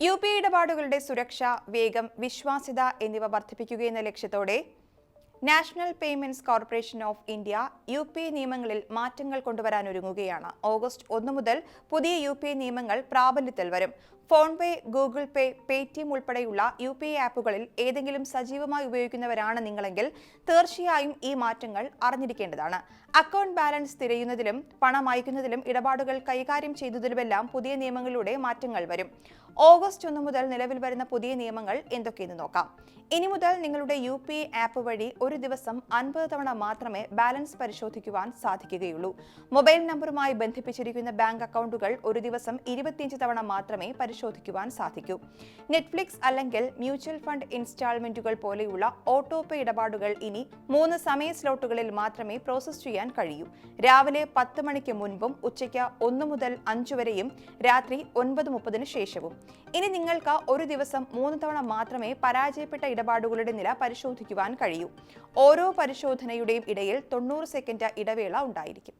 U P ഇടപാടുകളുടെ സുരക്ഷ വേഗം വിശ്വാസ്യത എന്നിവ വർദ്ധിപ്പിക്കുകയെന്ന ലക്ഷ്യത്തോടെ National Payments Corporation of India U P നിയമങ്ങളിൽ മാറ്റങ്ങൾ കൊണ്ടുവരാനൊരുങ്ങുകയാണ് ഓഗസ്റ്റ് ഒന്ന് മുതൽ പുതിയ യു പി നിയമങ്ങൾ പ്രാബല്യത്തിൽ വരും. ഫോൺപേ ഗൂഗിൾ പേ പേടിഎം ഉൾപ്പെടെയുള്ള യു പി ഐ ആപ്പുകളിൽ ഏതെങ്കിലും സജീവമായി ഉപയോഗിക്കുന്നവരാണ് നിങ്ങളെങ്കിൽ തീർച്ചയായും ഈ മാറ്റങ്ങൾ അറിഞ്ഞിരിക്കേണ്ടതാണ്. അക്കൗണ്ട് ബാലൻസ് തിരയുന്നതിലും പണം അയക്കുന്നതിലും ഇടപാടുകൾ കൈകാര്യം ചെയ്യുന്നതിലുമെല്ലാം പുതിയ നിയമങ്ങളിലൂടെ മാറ്റങ്ങൾ വരും. ഓഗസ്റ്റ് ഒന്ന് മുതൽ നിലവിൽ വരുന്ന പുതിയ നിയമങ്ങൾ എന്തൊക്കെയെന്ന് നോക്കാം. ഇനി മുതൽ നിങ്ങളുടെ യു പി ഐ ആപ്പ് വഴി ഒരു ദിവസം അൻപത് തവണ മാത്രമേ ബാലൻസ് പരിശോധിക്കുവാൻ സാധിക്കുകയുള്ളൂ. മൊബൈൽ നമ്പറുമായി ബന്ധിപ്പിച്ചിരിക്കുന്ന ബാങ്ക് അക്കൗണ്ടുകൾ ഒരു ദിവസം ഇരുപത്തിയഞ്ച് തവണ മാത്രമേ പരിശോധിക്കുവാൻ സാധിക്കും. നെറ്റ്ഫ്ലിക്സ് അല്ലെങ്കിൽ മ്യൂച്വൽ ഫണ്ട് ഇൻസ്റ്റാൾമെന്റുകൾ പോലെയുള്ള ഓട്ടോ പേ ഇടപാടുകൾ ഇനി മൂന്ന് സമയ സ്ലോട്ടുകളിൽ മാത്രമേ പ്രോസസ് ചെയ്യാൻ കഴിയൂ. രാവിലെ പത്ത് മണിക്ക് മുൻപും ഉച്ചയ്ക്ക് ഒന്ന് മുതൽ അഞ്ചു വരെയും രാത്രി ഒൻപത് മുപ്പതിന് ശേഷവും. ഇനി നിങ്ങൾക്ക് ഒരു ദിവസം മൂന്ന് തവണ മാത്രമേ പരാജയപ്പെട്ട ഇടപാടുകളുടെ നില പരിശോധിക്കുവാൻ കഴിയൂ. ഓരോ പരിശോധനയുടെയും ഇടയിൽ തൊണ്ണൂറ് സെക്കൻഡ് ഇടവേള ഉണ്ടായിരിക്കും.